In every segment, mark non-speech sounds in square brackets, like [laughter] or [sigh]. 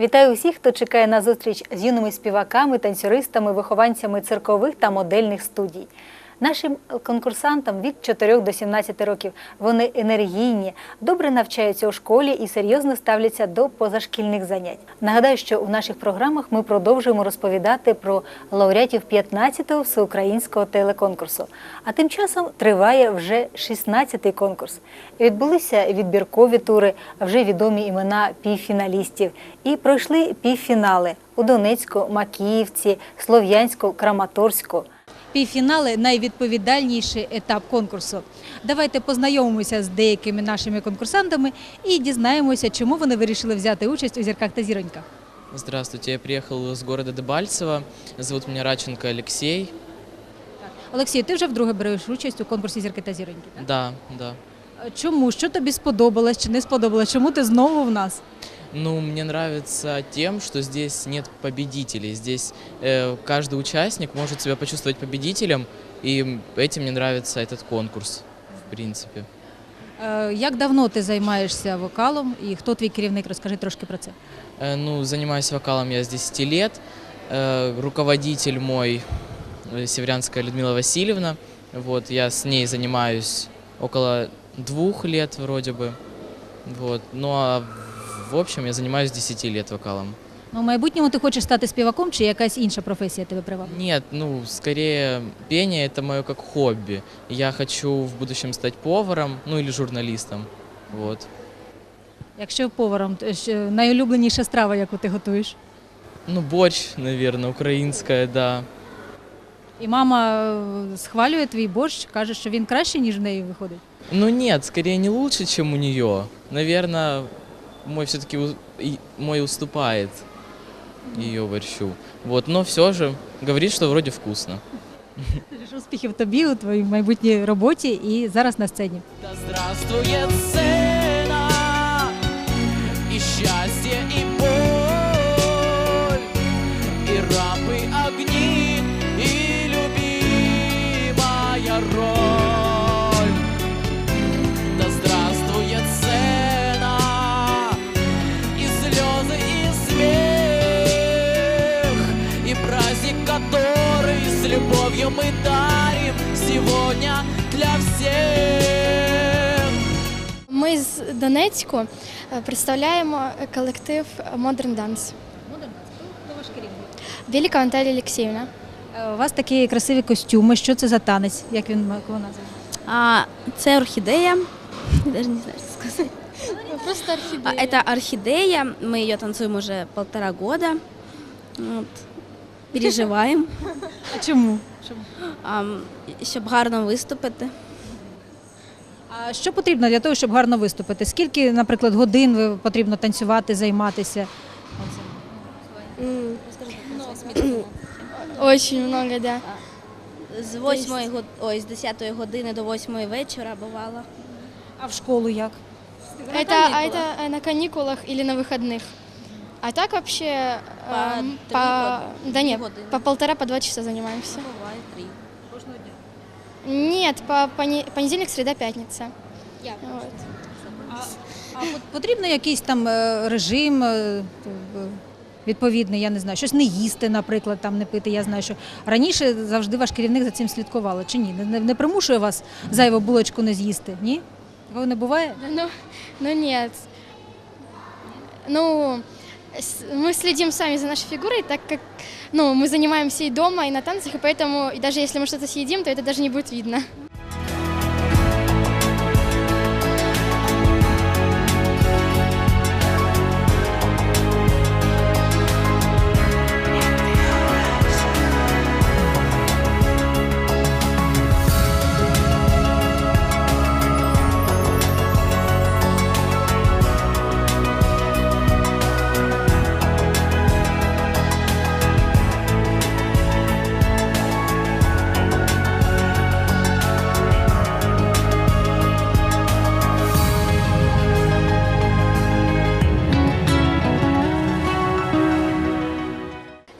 Вітаю усіх, хто чекає на зустріч з юними співаками, танцюристами, вихованцями циркових та модельних студій. Нашим конкурсантам від 4 до 17 років вони енергійні, добре навчаються у школі і серйозно ставляться до позашкільних занять. Нагадаю, що у наших програмах ми продовжуємо розповідати про лауреатів 15-го всеукраїнського телеконкурсу. А тим часом триває вже 16-й конкурс. Відбулися відбіркові тури, вже відомі імена півфіналістів, і пройшли півфінали у Донецьку, Макіївці, Слов'янську, Краматорську. Півфінали найвідповідальніший етап конкурсу. Давайте познайомимося з деякими нашими конкурсантами і дізнаємося, чому вони вирішили взяти участь у зірках та зіроньках. Здравствуйте, я приехал из города Дебальцево. Зовут меня Раченко Алексей. Олексій, ти вже вдруге береш участь у конкурсі зірки та зіроньки. Так? Да, да. Чому? Що тобі сподобалось чи не сподобалось? Чому ти знову в нас? Ну, мне нравится тем, что здесь нет победителей. Здесь э, каждый участник может себя почувствовать победителем, и этим мне нравится этот конкурс, в принципе. Е, Як давно ти займаєшся вокалом і хто твій керівник? Розкажи трошки про це. Э, ну, занимаюсь вокалом я с 10 лет. Э, руководитель мой э, Северянская Людмила Васильевна. Вот, я с ней занимаюсь около двух лет вроде бы. Вот. Ну а в общем я занимаюсь 10 лет вокалом. Ну, в майбутньому ти хочеш стати співаком чи якась інша професія тебе привабила? Нет, ну, скорее, пение это мое как хобби. Я хочу в будущем стать поваром, ну или журналистом. Вот. Якщо поваром, то що найулюбленіша страва, яку ти готуєш? Ну, борщ, наверное, украинская, да. І мама е, схвалює твій борщ, каже, що він краще, ніж в неї виходить. Ну нет, скорее не лучше, чем у нее. Наверное, мой все-таки мой уступает ее борщу. Вот, но все же говорит, что вроде вкусно. Успехи Успіхів тобі у твоїй майбутній роботі і зараз на сцені. Да здравствует сцена, любовью мы дарим сегодня для всех. Ми з Донецьку е, представляємо колектив Modern Dance. Велика Анталія Олексіївна. Е, У вас такі красиві костюми. Що це за танець? Як він кого називає? А, це орхідея. Я даже не знаю, что сказать. Просто А, орхідея. это орхидея. Мы ее танцуем уже полтора года. Вот. Переживаем, А чому? чому? ам, щоб гарно виступити. А що потрібно для того, щоб гарно виступити? Скільки, наприклад, годин ви потрібно танцювати, займатися? Очень много, да. З 8 год... Ой, з 10 години до 8 вечора бувало. А в школу як? Это, а это э, на каникулах или на выходных. А так вообще по три по, года- да нет, години. по полтора, по два часа занимаемся. Буває три. Нет, по пони- понедельник, среда, пятница. Вот. А от потрібно якийсь там е, режим е, відповідний, я не знаю, щось не їсти, наприклад, там не пити. Я знаю, що раніше завжди ваш керівник за цим слідкувала. Чи ні? Не, не, не примушує вас зайву булочку не з'їсти? Ні? Такого не буває? Ну, ну нет. Ну, мы следим сами за нашей фигурой, так как ну, мы занимаемся и дома, и на танцах, и поэтому и даже если мы что-то съедим, то это даже не будет видно.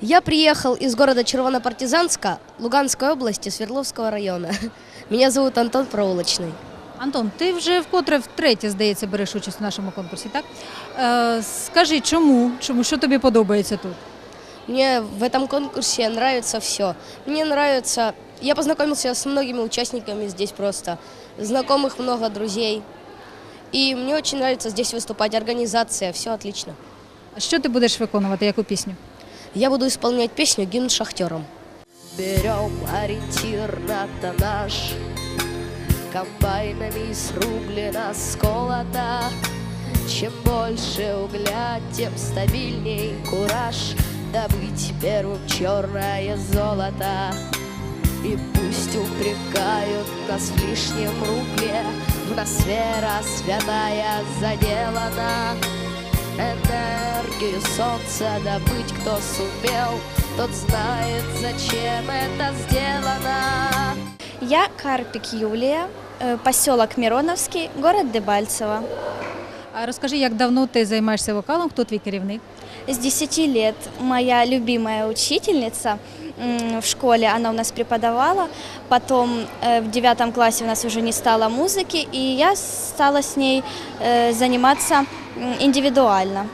Я приехал из города Червонопартизанска Луганской области, Свердловского района. [laughs] Меня зовут Антон Проулочный. Антон, ти вже вкотре втретє, здається, береш участь у нашому конкурсі, так? Е, скажи, чому? Чому? Що тобі подобається тут? Мне в этом конкурсе нравится все. Мне нравится... Я познакомился с многими участниками здесь просто. Знакомых много, друзей. И мне очень нравится здесь выступать. Организация, все отлично. А що ти будеш виконувати, яку пісню? Я буду исполнять песню «Гимн шахтерам». Берем ориентир на тоннаж Комбайнами срублено сколото Чем больше угля, тем стабильней кураж. Добыть первым черное золото. И пусть упрекают нас в лишнем рубле. В нас вера святая заделана Энергию солнца добыть кто сумел Тот знает, зачем это сделано Я Карпик Юлия, э, поселок Мироновский, город Дебальцево. А розкажи, як давно ти займаєшся вокалом, хто твій керівник? С 10 лет моя любимая учительница м, в школе, она у нас преподавала. Потом э, в девятом классе у нас уже не стало музыки, и я стала с ней э, заниматься м, индивидуально.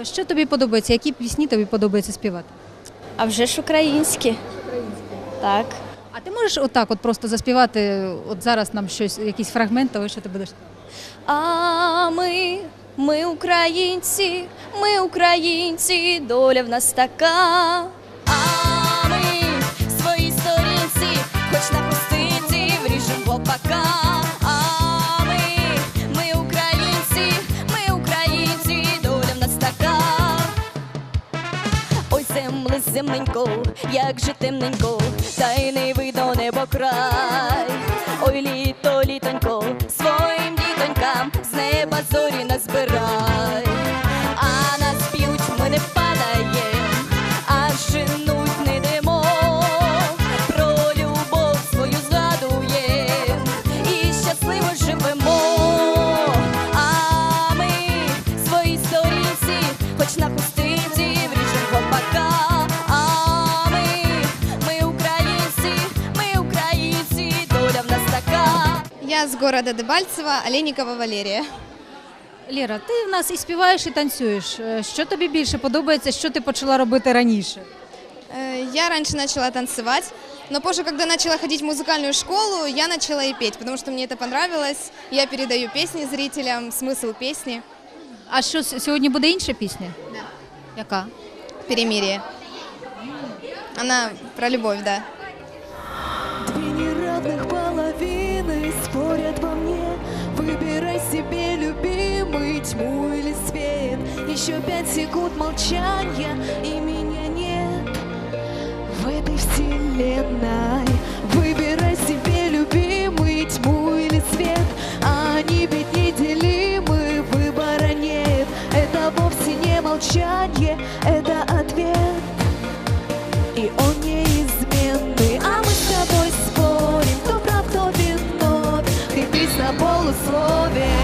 Е, Що тобі подобається? Які пісні тобі подобається співати? А вже ж українські. Так. А ти можеш отак от просто заспівати от зараз нам щось, якийсь фрагмент того, що ти будеш? А ми, ми українці, ми українці, доля в нас така. А ми в своїй сторінці, хоч на пустиці, вріжем в земненько, як же темненько, та й не видно небо край. Ой, літо, літонько, своїм дітонькам з неба зорі назбирай. города Дебальцево, Олейникова Валерия. Ліра, ти в нас і співаєш, і танцюєш. Е, Що тобі більше подобається, що ти почала робити раніше? Э, Я раньше начала танцевать, но позже, когда начала ходить в музыкальную школу, я начала и петь, потому что мне это понравилось. Я передаю песни зрителям, смысл песни А що с- сьогодні буде інша пісня? Да. Яка? «Перемирие». Она про любовь, да. Выбирай себе, любимый, тьму или свет. Еще пять секунд молчания и меня нет В этой вселенной. Выбирай себе, любимый, тьму или свет. Они ведь неделимы, выбора нет. Это вовсе не молчание, это на полуслове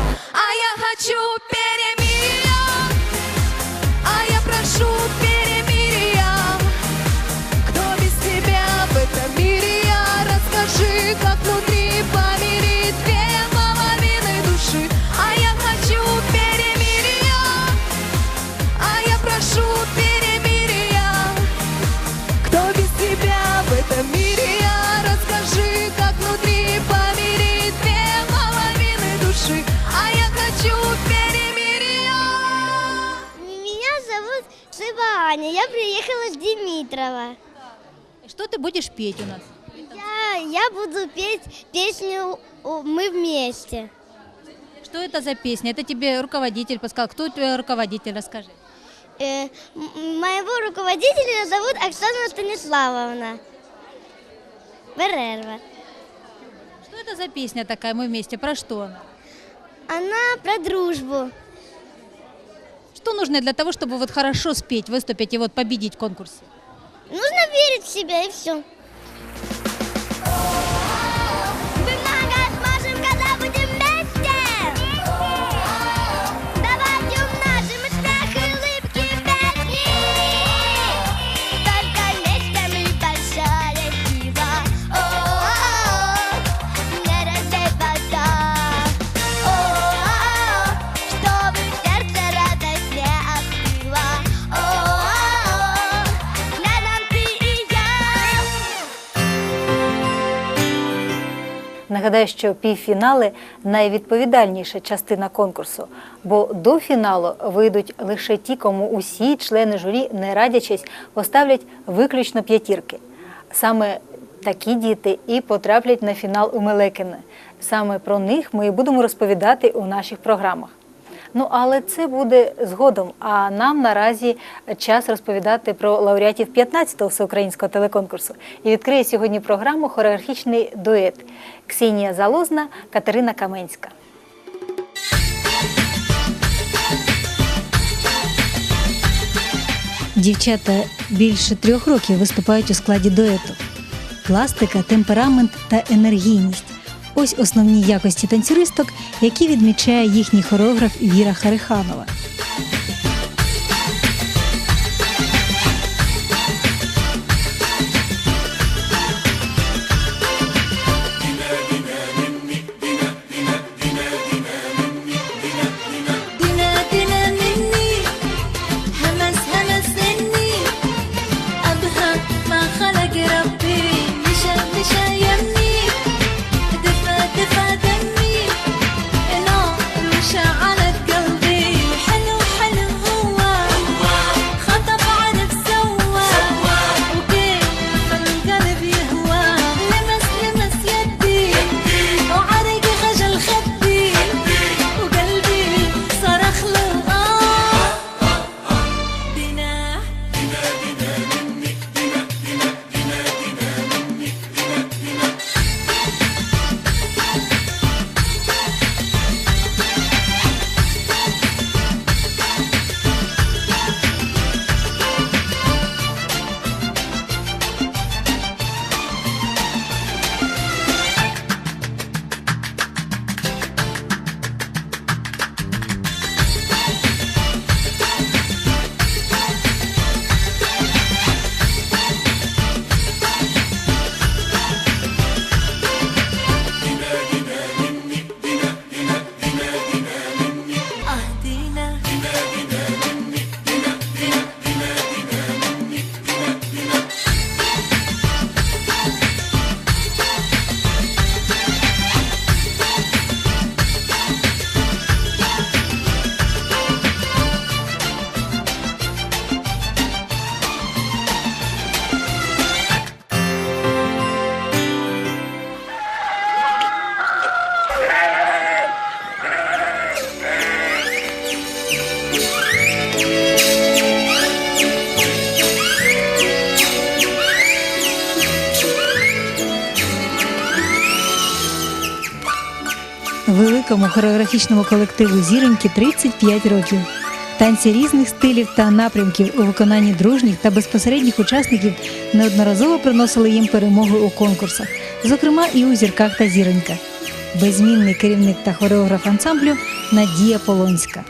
Аня, я приехала с Димитрова. Що ти будеш петь у нас? Я, я буду петь песню «О, «Мы вместе». Что это за песня? Это тебе руководитель подсказал. Кто твой руководитель? Расскажи. Э, моего руководителя зовут Оксана Станиславовна. Берерва. Что это за песня такая «Мы вместе»? Про что она? Она про дружбу. Что нужно для того, чтобы вот хорошо спеть, выступить и вот победить в конкурсе? Нужно верить в себя и все. Нагадаю, що півфінали найвідповідальніша частина конкурсу, бо до фіналу вийдуть лише ті, кому усі члени журі, не радячись, поставлять виключно п'ятірки. Саме такі діти і потраплять на фінал у Мелекине. Саме про них ми і будемо розповідати у наших програмах. Ну, але це буде згодом. А нам наразі час розповідати про лауреатів 15-го всеукраїнського телеконкурсу. І відкриє сьогодні програму хореографічний дует Ксенія Залозна, Катерина Каменська. Дівчата більше трьох років виступають у складі дуету. Пластика, темперамент та енергійність ось основні якості танцюристок, які відмічає їхній хореограф Віра Хариханова. Великому хореографічному колективу зіроньки 35 років. Танці різних стилів та напрямків у виконанні дружніх та безпосередніх учасників неодноразово приносили їм перемоги у конкурсах, зокрема і у зірках та зіронька. Безмінний керівник та хореограф ансамблю Надія Полонська.